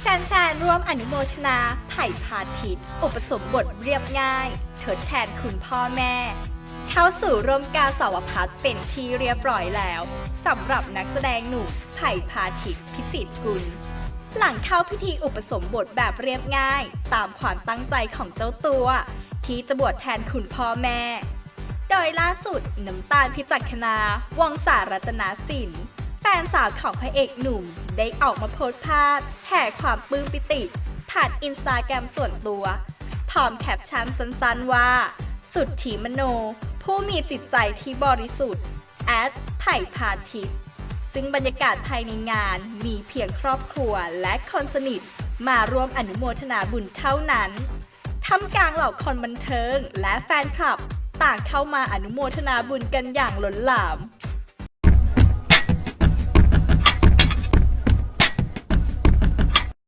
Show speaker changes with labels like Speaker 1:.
Speaker 1: แฟนๆร่วมอนุโมทนา ไผ่พาทิตอุปสมบทเรียบง่ายทดแทนคุณพ่อแม่ เข้าสู่ร่มกาสาวพัฒน์เป็นที่เรียบร้อยแล้วสำหรับนักแสดงหนุ่มไผ่พาทิตพิสิทธิ์กุล หลังเข้าพิธีอุปสมบทแบบเรียบง่าย ตามความตั้งใจของเจ้าตัว ที่จะบวชแทนคุณพ่อแม่ โดยล่าสุดน้ำตาลพิจักณาวงศารัตนาสิน แฟนสาวของพระเอกหนุ่ม ได้ออกมาโพสต์ภาพ แห่ความปลื้มปิติ ผ่านอินสตาแกรมส่วนตัว พร้อมแคปชั่นสั้นๆว่า สุดถีมโน ผู้มีจิตใจที่บริสุทธิ์แอดไผ่พาทิตย์ซึ่งบรรยากาศภายในงานมีเพียงครอบครัวและคนสนิท มาร่วมอนุโมทนาบุญเท่านั้นทำกลางเหล่าคนบันเทิงและแฟนคลับ ต่างเข้ามาอนุโมทนาบุญกันอย่างล้นหลาม